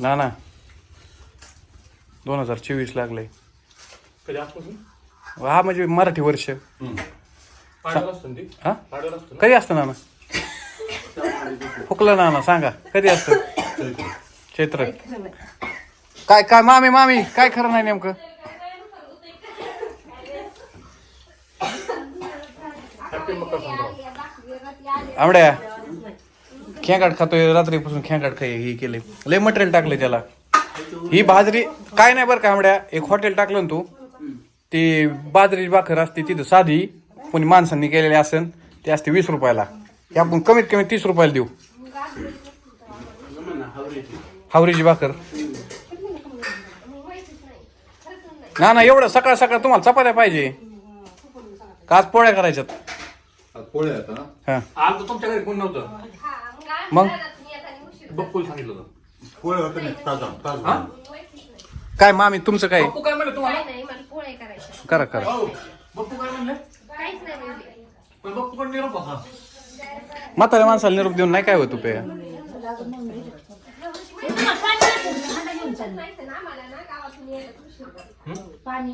ना ना. दोन हजार चोवीस लागले. कधी आजपासून? हा म्हणजे मराठी वर्ष. पाड्याला असतो ना ती? हा? पाड्याला असतो कधी असतं नाना? फुकलं नाना सांगा. कधी असतं? चैत्र. काय काय मामी मामी काय खरं नाही नेमकं? हॅपी मकर संक्रांत. आवड्या. खेंगाट खातोय रात्रीपासून खेंगाट खाय हे केले लय मटेरियल टाकले त्याला. ही बाजरी काय नाही बरं का आमड्या एक हॉटेल टाकलं ना तू. ती बाजरी भाकर असते तिथं साधी कोणी माणसांनी केलेली असेल ती असते वीस रुपयाला. हे आपण कमीत कमी तीस रुपयाला देऊ. हावरीची भाकर. ना ना एवढं सकाळ सकाळ तुम्हाला चपात्या पाहिजे. का आज पोळ्या करायच्यात? आज पोळे आता हा? तुमच्या घरी कोण नव्हतं? मग? बप्पूला सांगितलं होतं. पोळे होते ना ताजा हा? ताजा काय मामी तुमचं काय? बप्पू काय म्हणलं तुम्हाला? नाही मला पोळे करायचे करा करा. हो बप्पू काय म्हणले? काहीच नाही पण बप्पू पण निरोप होता? म्हाताऱ्या माणसाला निरोप देऊन नाही काय होत पे माहिती ना मला ना गावातून यायला उशीर होतो. पाणी.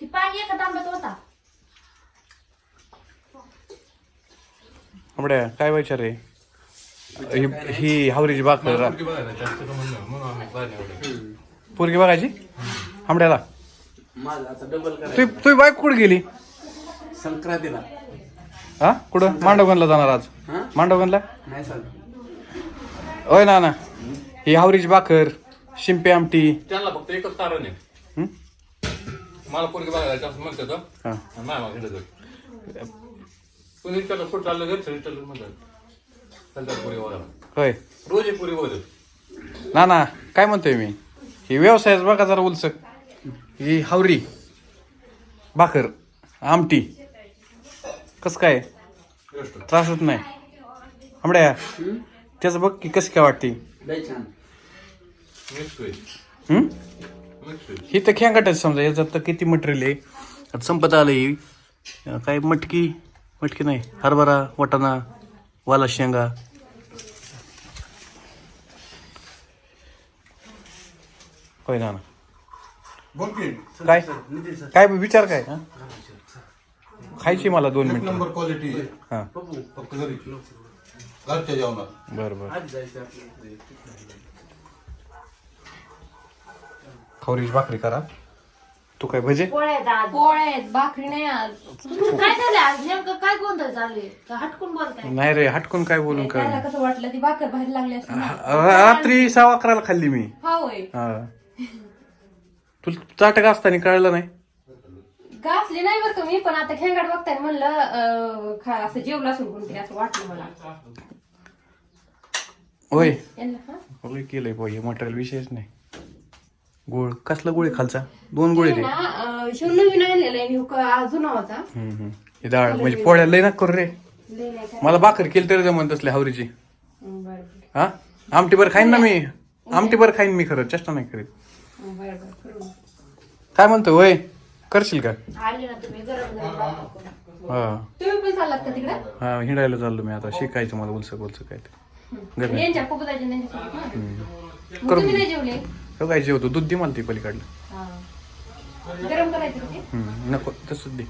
ती पाणी एका तांब्यात होता. आपड्या काय विचार रे ही- ही हावरीची भाकर पोरगी बघायची? आंबड्याला माझं आता डबल तू करायचं तुझी बाईक कुठे गेली? संक्रांतीला. हा? कुठं? मांडवगनला जाणार आज. हा? सांग होय ना ना. ही हावरीची भाकर शिंपे आमटी. त्यांना फक्त एकच कारण आहे. हं? मला पोरगी बघायला जास्त म्हणतात नाही कुठं चाललं विचारलं म्हणतात होय. रोज पुरी ना ना काय म्हणतोय मी? ही व्यवसायाच बघा जरा उलसक. ही हावरी भाकर आमटी. कस काय? त्रासच नाही. आंबड्या त्याचं बघ की कशी काय वाटते. होईल. हं? तर खेंगाटच समजा याच्यात तर किती मटेरियल आहे. आता संपत आलं ही. काय मटकी मटकी नाही हरभरा वाटाणा वाला शेंगा. होय ना. बोल की. काय? काय विचार काय? हा? खायची मला दोन एक मिनिट. नंबर क्वालिटी हा. फक्त घरी. घरच्या जेवणात. बरं बरं. खवरीची भाकरी करा. तू काय भजे? पोळ्या आहेत आज. पोळे आहेत भाकरी नाही आज. काय झालं आज? नेमकं काय गोंधळ चालू आहे? हटकून बोलताय? नाही रे हटकून काय बोलून कर त्याला कसं वाटलं ती भाकर बाहेर लागली रात्री सहा अकराला खाल्ली मी. हा होय. हा. तुला चाटक असताना कळलं नाही? घासली नाही बरं मी पण आता खेंगाड बघताना म्हणलं अं, खा असं जेवलं असेल कोणतरी असं वाटलं मला. होय. यांना हा? होय केलंय हे मटेरियल विषयच नाही. गोळ कसला गोळी खालचा? दोन गोळी ते. ना अं, शिव नवीन आणलेलं आहे आणि हा जुना होता हम्म, हम्म. हे डाळ म्हणजे पोळ्या लय ना करू रे. लय नाही काय मला भाकर केली तरी जमत असले हावरीची. बरं. हा? आमटी बरं खाईन ना मी. आमटी बरं खाईन मी खरं चेष्टा नाही करीत. काय म्हणतो वय? करशील का? आले ना तुम्ही गरम गरम भाकर करून. हा. तुम्ही पण चाललात का तिकडे? हा हिंडायला चाललो मी आता शिकायचं मला उलसक उलसक काय ते. घरी. यांच्या पप्पाच्या त्यांच्यासोबत ना? हम्म. मग करू तुम्ही नाही जेवले? हो काय जेवतो? दूध दे मला ती पलीकडलं. हा. गरम करायचं का ते? हम्म, नको तसंच दे.